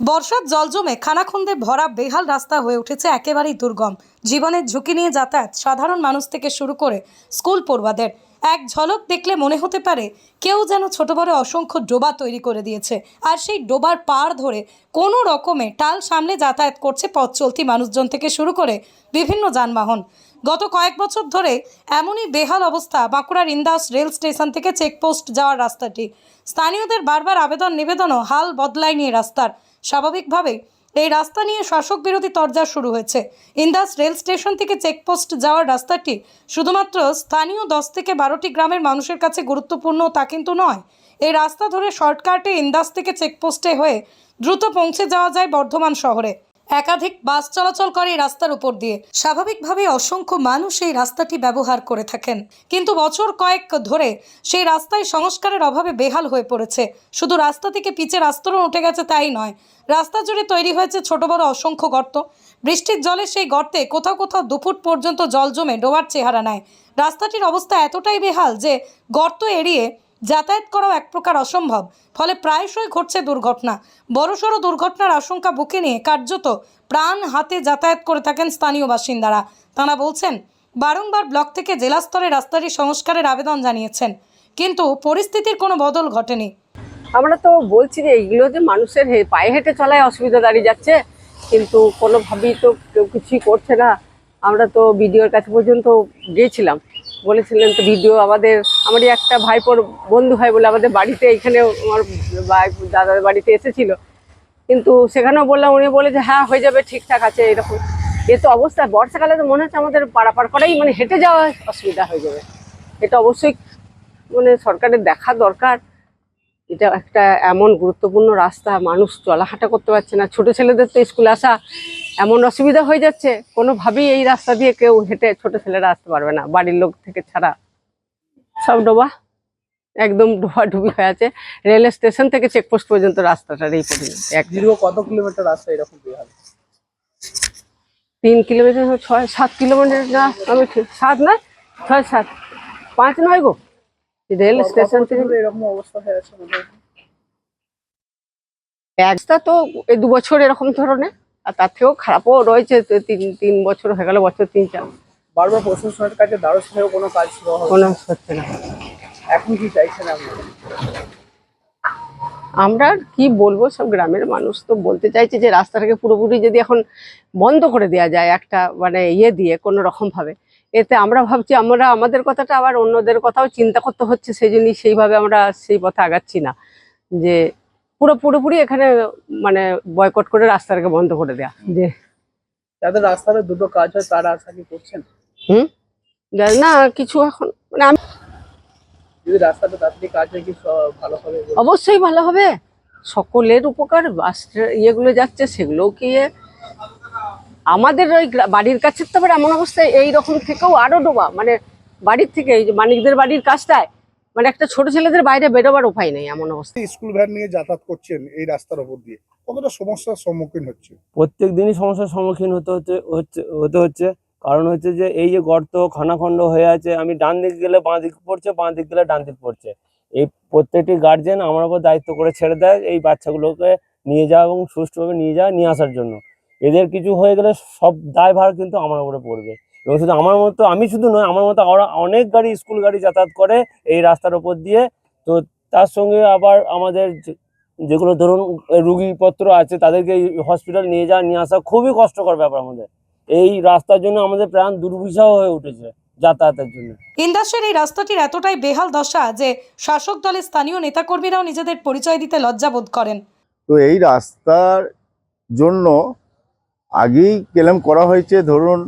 বর্ষার জল জমে খানাখন্দে ভরা বেহাল রাস্তা হয়ে উঠেছে একেবারেই দুর্গম। জীবনের ঝুঁকি নিয়ে যাতায়াত সাধারণ মানুষ থেকে শুরু করে স্কুল পড়ুয়াদের। এক ঝলক দেখলে মনে হতে পারে কেউ যেন ছোট বড় অসংখ্য ডোবা তৈরি করে দিয়েছে। আর সেই ডোবার পাড় ধরে কোনো রকমে টাল সামনে যাতায়াত করছে পথ চলতি মানুষজন থেকে শুরু করে বিভিন্ন যানবাহন। গত কয়েক বছর ধরে এমনই বেহাল অবস্থা বাঁকুড়ার ইন্দাস রেল স্টেশন থেকে চেকপোস্ট যাওয়ার রাস্তাটি। স্থানীয়দের বারবার আবেদন নিবেদনও হাল বদলায়নি রাস্তার। স্বাভাবিকভাবেই এই রাস্তা নিয়ে শাসক বিরোধী তরজা শুরু হয়েছে। ইন্দাস রেল স্টেশন থেকে চেকপোস্ট যাওয়ার রাস্তাটি শুধুমাত্র স্থানীয় দশ থেকে বারোটি গ্রামের মানুষের কাছে গুরুত্বপূর্ণ তা কিন্তু নয়। এই রাস্তা ধরে শর্টকাটে ইন্দাস থেকে চেকপোস্টে হয়ে দ্রুত পৌঁছে যাওয়া যায় বর্ধমান শহরে। একাধিক বাস চলাচল করে এই রাস্তার উপর দিয়ে। স্বাভাবিকভাবে অসংখ্য মানুষ এই রাস্তাটি ব্যবহার করে থাকেন। কিন্তু বছর কয়েক ধরে সেই রাস্তায় সংস্কারের অভাবে বেহাল হয়ে পড়েছে। শুধু রাস্তা থেকে পিচের আস্তরণ উঠে গেছে তাই নয়, রাস্তা জুড়ে তৈরি হয়েছে ছোট বড় অসংখ্য গর্ত। বৃষ্টির জলে সেই গর্তে কোথাও কোথাও দুফুট পর্যন্ত জল জমে ডোবার চেহারা নেয় রাস্তাটির অবস্থা এতটাই বেহাল যে গর্ত এড়িয়ে যাতায়াত করাও এক প্রকার অসম্ভব। ফলে প্রায়শই ঘটছে দুর্ঘটনা। বড়সড় দুর্ঘটনার আশঙ্কা বুকে নিয়ে কার্যত প্রাণ হাতে যাতায়াত করে থাকেন স্থানীয় বাসিন্দারা। তাঁরা বলছেন, বারংবার ব্লক থেকে জেলা স্তরে রাস্তাটি সংস্কারের আবেদন জানিয়েছেন, কিন্তু পরিস্থিতির কোনো বদল ঘটেনি। আমরা তো বলছি যে এইগুলো যে মানুষের পায়ে হেঁটে চলায় অসুবিধা দাঁড়িয়ে যাচ্ছে, কিন্তু কোনোভাবেই তো কেউ কিছুই করছে না। আমরা তো বিডিওর কাছে পর্যন্ত গিয়েছিলাম। বলেছিলেন তো ভিডিও আমাদের, আমারই একটা ভাইপোর বন্ধু হয় বলে আমাদের বাড়িতে এখানে আমার ভাই, দাদার বাড়িতে এসেছিল। কিন্তু সেখানেও বললাম, উনি বলে যে হ্যাঁ হয়ে যাবে, ঠিকঠাক আছে, এরকম। এ তো অবস্থা, বর্ষাকালে তো মনে হচ্ছে আমাদের পারাপার করাই মানে হেঁটে যাওয়া অসুবিধা হয়ে যাবে। এটা অবশ্যই মানে সরকারের দেখা দরকার। এটা একটা এমন গুরুত্বপূর্ণ রাস্তা, মানুষ চলাহাঁটা করতে পারছে না। ছোট ছেলেদের তো স্কুলে আসা এমন অসুবিধা হয়ে যাচ্ছে কোনোভাবেই এই রাস্তা দিয়ে কেউ হেঁটে ছোট ছেলেরা আসতে পারবে না বাড়ির লোক থেকে ছাড়া। সব ডোবা একদম ডোবা ডুবি হয়ে আছে। রেল স্টেশন থেকে চেকপোস্ট পর্যন্ত রাস্তাটার এই পর্যন্ত এক দীর্ঘ কত কিলোমিটার রাস্তা এরকম তিন কিলোমিটার ছয় সাত কিলোমিটার না আমি ঠিক সাত না ছয় সাত পাঁচ নয় গো। রেল স্টেশন থেকে এরকম অবস্থা হয়ে আছে? তো এই দু বছর এরকম ধরনের। আর তার থেকেও খারাপও রয়েছে তিন তিন বছর হয়ে গেল বছর তিন চার। বারবার প্রশাসনের কাছে দ্বারস্থ হয়েও কোনো কাজ কোনো হচ্ছে না। এখন কি চাইছেন আপনি? আমরা কি বলব সব গ্রামের মানুষ তো বলতে চাইছে যে রাস্তাটাকে পুরোপুরি যদি এখন বন্ধ করে দেওয়া যায় একটা মানে ইয়ে দিয়ে কোনো রকম ভাবে। এতে আমরা ভাবছি আমরা আমাদের কথাটা আবার অন্যদের কথাও চিন্তা করতে হচ্ছে সেই জন্যই সেইভাবে আমরা সেই পথে আগাচ্ছি না। যে পুরো পুরোপুরি এখানে মানে বয়কট করে রাস্তাটাকে বন্ধ করে দেওয়া যে যাদের রাস্তাতে দুটো কাজ হয় তারা আশা কি করছেন? হুম? জানি না কিছু এখন মানে আমি যদি রাস্তাটা তাড়াতাড়ি কাজ হয় কি ভালো হবে? অবশ্যই ভালো হবে। সকলের উপকার বাস ইয়েগুলো যাচ্ছে সেগুলোও কি আমাদের ওই বাড়ির কাছে তো আবার এমন অবস্থায় এই রকম থেকেও আরও ডোবা মানে বাড়ির থেকে এই যে মানিকদের বাড়ির কাজটায় মানে একটা ছোট ছেলেদের বাইরে বেরোবার উপায় নেই এমন অবস্থা। স্কুল ভ্যান নিয়ে যাতায়াত করছেন এই রাস্তার উপর দিয়ে কতটা সমস্যার সম্মুখীন হচ্ছে? প্রত্যেক দিনই সমস্যার সম্মুখীন হতে হচ্ছে হচ্ছে হতে হচ্ছে। কারণ হচ্ছে যে এই যে গর্ত খানাখন্ড হয়ে আছে আমি ডান দিক গেলে বাঁ দিক পড়ছে বাঁ দিক গেলে ডান দিক পড়ছে। এই প্রত্যেকটি গার্জেন আমার উপর দায়িত্ব করে ছেড়ে দেয় এই বাচ্চাগুলোকে নিয়ে যাওয়া এবং সুষ্ঠুভাবে নিয়ে যাওয়া নিয়ে আসার জন্য। এদের কিছু হয়ে গেলে সব দায়ভার কিন্তু আমার উপরে পড়বে। এবং শুধু আমার মতো আমি শুধু নয় আমার মতো আরও অনেক গাড়ি স্কুল গাড়ি যাতায়াত করে এই রাস্তার ওপর দিয়ে। তো তার সঙ্গে আবার আমাদের যে- যেগুলো ধরুন রুগীপত্র আছে তাদেরকে হসপিটাল নিয়ে যাওয়া নিয়ে আসা খুবই কষ্টকর ব্যাপার আমাদের। এই রাস্তার জন্য আমাদের প্রাণ দুর্বিষহ হয়ে উঠেছে যাতায়াতের জন্য। ইন্দাসের এই রাস্তাটির এতটাই বেহাল দশা যে শাসক দলের স্থানীয় নেতাকর্মীরাও নিজেদের পরিচয় দিতে লজ্জা বোধ করেন। তো এই রাস্তার জন্য আগেই ক্লেম করা হয়েছে ধরুন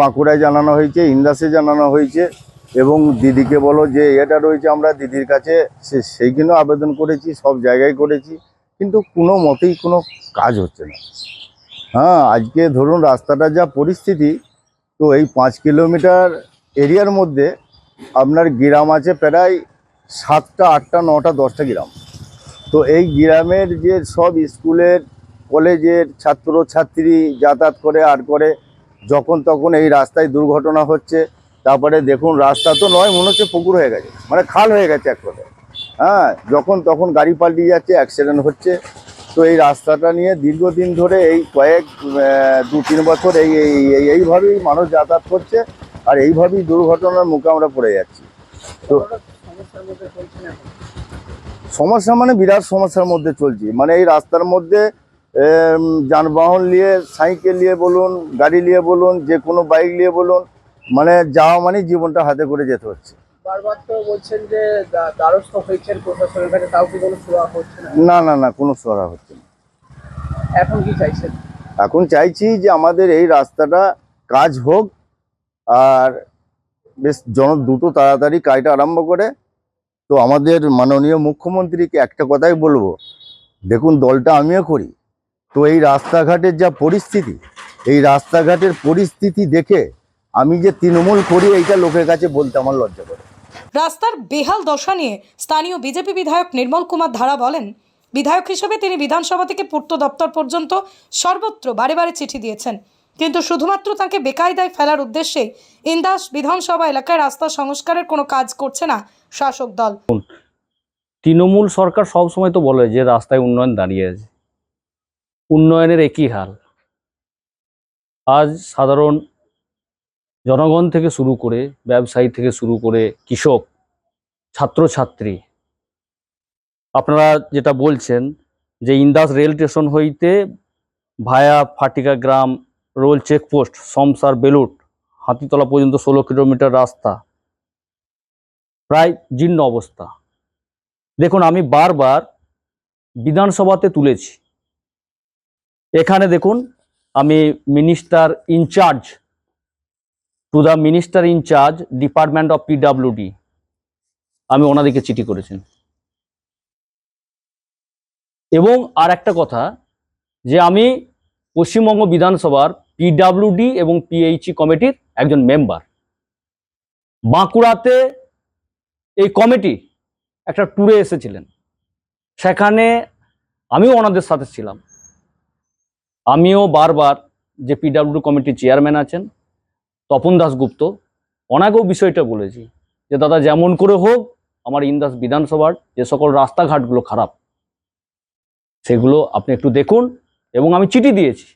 বাঁকুড়ায় জানানো হয়েছে, ইন্দাসে জানানো হয়েছে, এবং দিদিকে বলো যে এটা রয়েছে আমরা দিদির কাছে, সে সেইখানেও আবেদন করেছি, সব জায়গায় করেছি, কিন্তু কোনো মতেই কোনো কাজ হচ্ছে না। হ্যাঁ আজকে ধরুন রাস্তাটার যা পরিস্থিতি, তো এই পাঁচ কিলোমিটার এরিয়ার মধ্যে আপনার গ্রাম আছে প্রায় সাতটা, আটটা, নটা, দশটা গ্রাম। তো এই গ্রামের যে সব স্কুলের, কলেজের ছাত্র ছাত্রী যাতায়াত করে, আর করে যখন তখন এই রাস্তায় দুর্ঘটনা হচ্ছে, তারপরে দেখুন রাস্তা তো নয়, মনে হচ্ছে পুকুর হয়ে গেছে মানে খাল হয়ে গেছে এক কথায়। হ্যাঁ যখন তখন গাড়ি পাল্টে যাচ্ছে অ্যাক্সিডেন্ট হচ্ছে। তো এই রাস্তাটা নিয়ে দীর্ঘদিন ধরে এই কয়েক দু, তিন বছর এই, এই- এই- এইভাবেই মানুষ যাতায়াত করছে, আর এইভাবেই দুর্ঘটনার মুখে আমরা পড়ে যাচ্ছি। তো সমস্যা মানে বিরাট সমস্যার মধ্যে চলছি। মানে এই রাস্তার মধ্যে যানবাহন নিয়ে সাইকেল নিয়ে বলুন গাড়ি নিয়ে বলুন যে কোনো বাইক নিয়ে বলুন মানে যাওয়া মানে জীবনটা হাতে করে যেতে হচ্ছে। বারবার তো বলছেন যে দ্বা- দ্বারস্থ হয়েছেন প্রশাসনের কাছে তাও কি কোনো সুরা হচ্ছে না? না না কোনো সরা হচ্ছে না। এখন কি চাইছেন? এখন চাইছি যে আমাদের এই রাস্তাটা কাজ হোক আর বেশ জন দ্রুত তাড়াতাড়ি কাজটা আরম্ভ করে। তো আমাদের মাননীয় মুখ্যমন্ত্রীকে একটা কথাই বলব দেখুন দলটা আমিও করি তো এই রাস্তাঘাটের যা পরিস্থিতি এই রাস্তাঘাটের পরিস্থিতি দেখে আমি যে তৃণমূল করি এইটা লোকের কাছে বলতে আমার লজ্জা করে। রাস্তার বেহাল দশা নিয়ে স্থানীয় বিজেপি বিধায়ক নির্মল কুমার ধারা বলেন বিধায়ক হিসেবে তিনি বিধানসভা থেকে পূর্ত দপ্তর পর্যন্ত সর্বত্র বারে বারে চিঠি দিয়েছেন। কিন্তু শুধুমাত্র তাকে বেকায়দায় ফেলার উদ্দেশ্যে ইন্দাস বিধানসভা এলাকায় রাস্তা সংস্কারের কোনো কাজ করছে না শাসক দল। তৃণমূল সরকার সব সময় তো বলে যে রাস্তায় উন্নয়ন দাঁড়িয়ে আছে। উন্নয়নের একই হাল। আজ সাধারণ জনগণ থেকে শুরু করে, ব্যবসায়ী থেকে শুরু করে কৃষক, ছাত্রছাত্রী, আপনারা যেটা বলছেন যে ইন্দাস রেল স্টেশন হইতে ভায়া ফাটিকা গ্রাম রোল চেকপোস্ট, সমসার বেলুট হাতিতলা পর্যন্ত ষোলো কিলোমিটার রাস্তা, প্রায় জীর্ণ অবস্থা। দেখুন, আমি বারবার বিধানসভাতে তুলেছি এখানে দেখুন, আমি minister incharge to the minister incharge department of PWD আমি ওনাদেরকে চিঠি করেছেন। এবং আর একটা কথা, যে আমি পশ্চিমবঙ্গ বিধানসভার পিডাব্লিউডি এবং পিএইচই কমিটির একজন মেম্বার বাঁকুড়াতে এই কমিটি একটা ট্যুরে এসেছিলেন। সেখানে আমিও ওনাদের সাথে ছিলাম। আমিও বারবার যে পিডাব্লিউ কমিটির চেয়ারম্যান আছেন, তপন দাসগুপ্ত ওনাকেও বিষয়টা বলেছি যে, দাদা, যেমন করে হোক, আমার ইন্দাস বিধানসভার যে সকল রাস্তাঘাটগুলো খারাপ, সেগুলো আপনি একটু দেখুন। এবং আমি চিঠি দিয়েছি।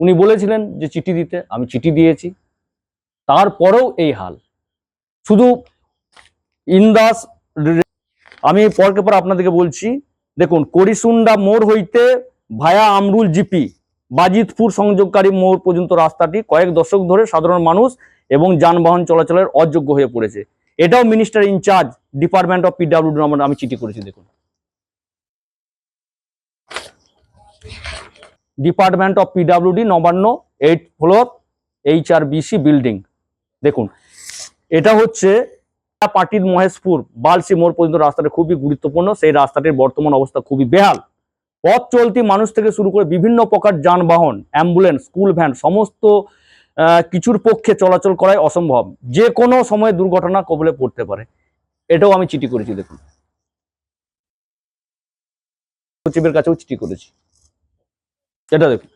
উনি বলেছিলেন যে, চিঠি দিতে। আমি চিঠি দিয়েছি। তারপরেও এই হাল। শুধু ইন্দাস আমি পরকে পর আপনাদেরকে বলছি, দেখুন, করিসুন্ডা মোড় হইতে ভায়া আমরুল জিপি বাজিতপুর সংযোগকারী মোড় পর্যন্ত রাস্তাটি কয়েক দশক ধরে সাধারণ মানুষ এবং যানবাহন চলাচলের অযোগ্য হয়ে পড়েছে। এটাও minister incharge department of PWD নম্বর আমি চিঠি করেছি, দেখুন। Department of PWD Nabanna eight floor H R BC building দেখুন, এটা হচ্ছে পাটির মহেশপুর, বালসি মোড় পর্যন্ত রাস্তাটা খুবই গুরুত্বপূর্ণ। সেই রাস্তাটির বর্তমান অবস্থা খুবই বেহাল। পথ চলতি মানুষ থেকে শুরু করে বিভিন্ন প্রকার যানবাহন, অ্যাম্বুলেন্স, স্কুল ভ্যান, সমস্ত কিছুর পক্ষে চলাচল করাই অসম্ভব। যে কোনো সময় দুর্ঘটনা কবলে পড়তে পারে। এটাও আমি চিঠি করেছি, দেখুন। সচিবের কাছেও চিঠি করেছি। এটা দেখুন।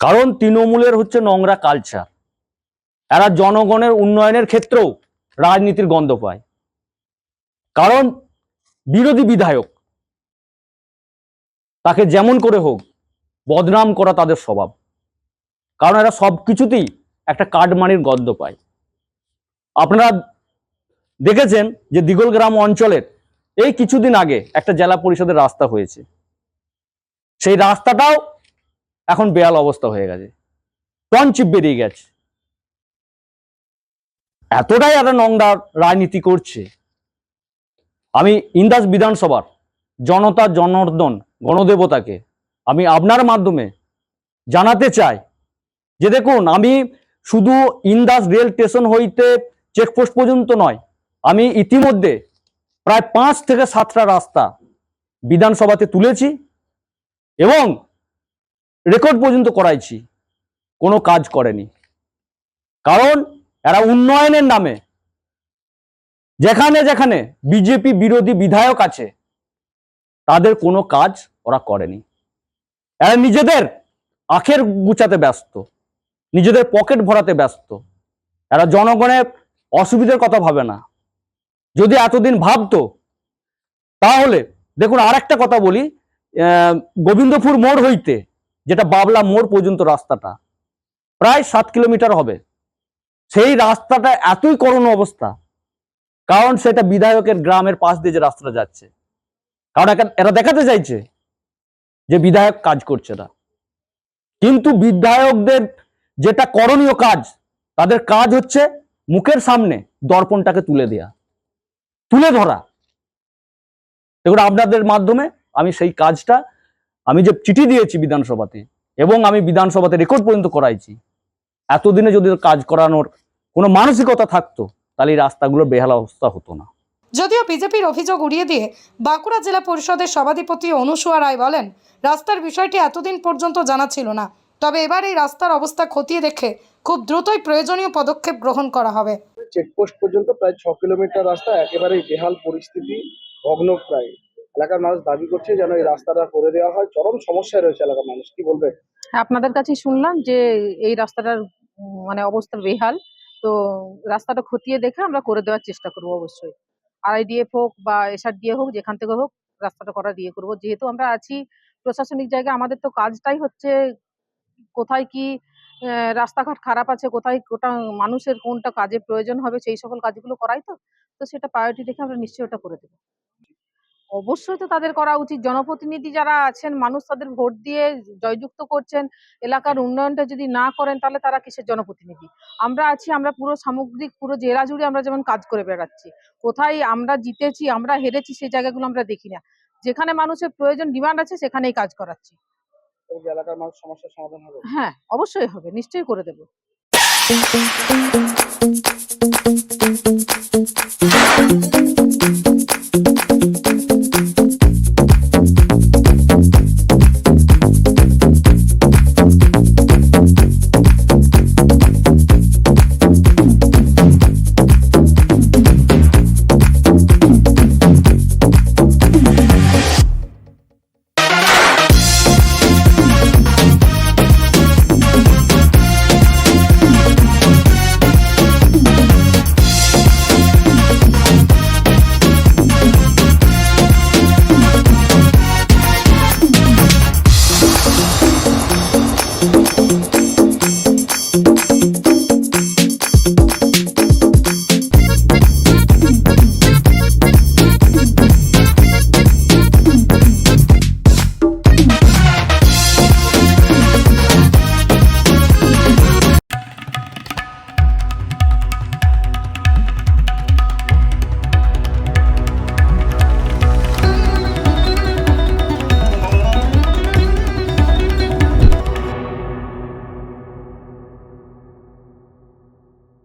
কারণ তৃণমূলের হচ্ছে নোংরা কালচার। এরা জনগণের উন্নয়নের ক্ষেত্রেও রাজনীতির গন্ধ পায়। কারণ বিরোধী বিধায়ক তাকে যেমন করে হোক বদনাম করা তাদের স্বভাব। কারণ এরা সব কিছুতেই একটা কাঠমানির গন্ধ পায়। আপনারা দেখেছেন যে দিগলগ্রাম অঞ্চলের এই কিছুদিন আগে একটা জেলা পরিষদের রাস্তা হয়েছে। সেই রাস্তাটাও এখন বেয়াল অবস্থা হয়ে গেছে। টনচিপ বেরিয়ে গেছে। এতটাই একটা নোংরা রাজনীতি করছে। আমি ইন্দাস বিধানসভার জনতা জনার্দন গণদেবতাকে আমি আপনার মাধ্যমে জানাতে চাই যে দেখুন, আমি শুধু ইন্দাস রেল স্টেশন হইতে চেকপোস্ট পর্যন্ত নয়, আমি ইতিমধ্যে প্রায় পাঁচ থেকে সাতটা রাস্তা বিধানসভাতে তুলেছি এবং রেকর্ড পর্যন্ত করাইছি, কোনো কাজ করেনি। কারণ এরা উন্নয়নের নামে। যেখানে যেখানে বিজেপি বিরোধী বিধায়ক আছে, তাদের কোনো কাজ ওরা করেনি। এরা নিজেদের আখের গুছাতে ব্যস্ত, নিজেদের পকেট ভরাতে ব্যস্ত। এরা জনগণের অসুবিধার কথা ভাবে না। যদি এতদিন ভাবতো, তাহলে দেখুন আর একটা কথা বলি গোবিন্দপুর মোড় হইতে, যেটা বাবলা মোড় পর্যন্ত রাস্তাটা, প্রায় সাত কিলোমিটার হবে। সেই রাস্তাটা এতই করুণ অবস্থা। কারণ সেটা বিধায়কের গ্রামের পাশ দিয়ে যে রাস্তাটা যাচ্ছে। কারণ এরা দেখাতে চাইছে যে বিধায়ক কাজ করছে না। কিন্তু বিধায়কদের যেটা করণীয় কাজ, তাদের কাজ হচ্ছে মুখের সামনে দর্পণটাকে তুলে দেয়া। তুলে ধরা। দেখুন আপনাদের মাধ্যমে আমি সেই কাজটা, আমি যে চিঠি দিয়েছি বিধানসভাতে এবং আমি বিধানসভাতে রেকর্ড পর্যন্ত করাইছি। এতদিনে যদি কাজ করানোর কোনো মানসিকতা থাকতো তাহলে এই রাস্তাগুলোর বেহাল অবস্থা হতো না। যদিও বিজেপির অভিযোগ উড়িয়ে দিয়ে বাঁকুড়া জেলা পরিষদের সভাধিপতি অনুসুয়া রায় বলেন রাস্তার বিষয়টি এতদিন পর্যন্ত জানা ছিল না। তবে এবার এই রাস্তার অবস্থা খতিয়ে দেখে খুব দ্রুতই প্রয়োজনীয় পদক্ষেপ গ্রহণ করা হবে। চেকপোস্ট পর্যন্ত প্রায় ছ কিলোমিটার রাস্তা একেবারেই বেহাল পরিস্থিতি ভগ্ন প্রায়। এলাকার মানুষ দাবি করছে যেন এই রাস্তাটা করে দেওয়া হয়। চরম সমস্যায় রয়েছে এলাকার মানুষ। কি বলবে আপনাদের কাছেই শুনলাম যে এই রাস্তাটার মানে অবস্থা বেহাল। তো রাস্তাটা খতিয়ে দেখে আমরা করে দেওয়ার চেষ্টা করব অবশ্যই। আরআইডিএফ হোক বা এসআরডিএ হোক, যেখান থেকে হোক রাস্তাটা করার ইয়ে করব। যেহেতু আমরা আছি প্রশাসনিক জায়গায়, আমাদের তো কাজটাই হচ্ছে কোথায় কি রাস্তাঘাট খারাপ আছে, কোথায় কোটা মানুষের কোনটা কাজে প্রয়োজন হবে, সেই সকল কাজগুলো করাই তো। তো সেটা প্রায়োরিটি দেখে আমরা নিশ্চয়ই ওটা করে দেবো। অবশ্যই তো তাদের করা উচিত। জনপ্রতিনিধি যারা আছেন মানুষ তাদের ভোট দিয়ে জয়যুক্ত করছেন এলাকার উন্নয়নটা যদি না করেন তাহলে তারা কিসের জনপ্রতিনিধি? আমরা আছি আমরা পুরো সামগ্রিক পুরো জেলা জুড়ে আমরা যেমন কাজ করে বেড়াচ্ছি। কোথায় আমরা জিতেছি আমরা হেরেছি সেই জায়গাগুলো আমরা দেখি না। যেখানে মানুষের প্রয়োজন ডিমান্ড আছে সেখানেই কাজ করাচ্ছি। এলাকার মানুষ সমস্যার সমাধান হবে। হ্যাঁ অবশ্যই হবে নিশ্চয়ই করে দেবো।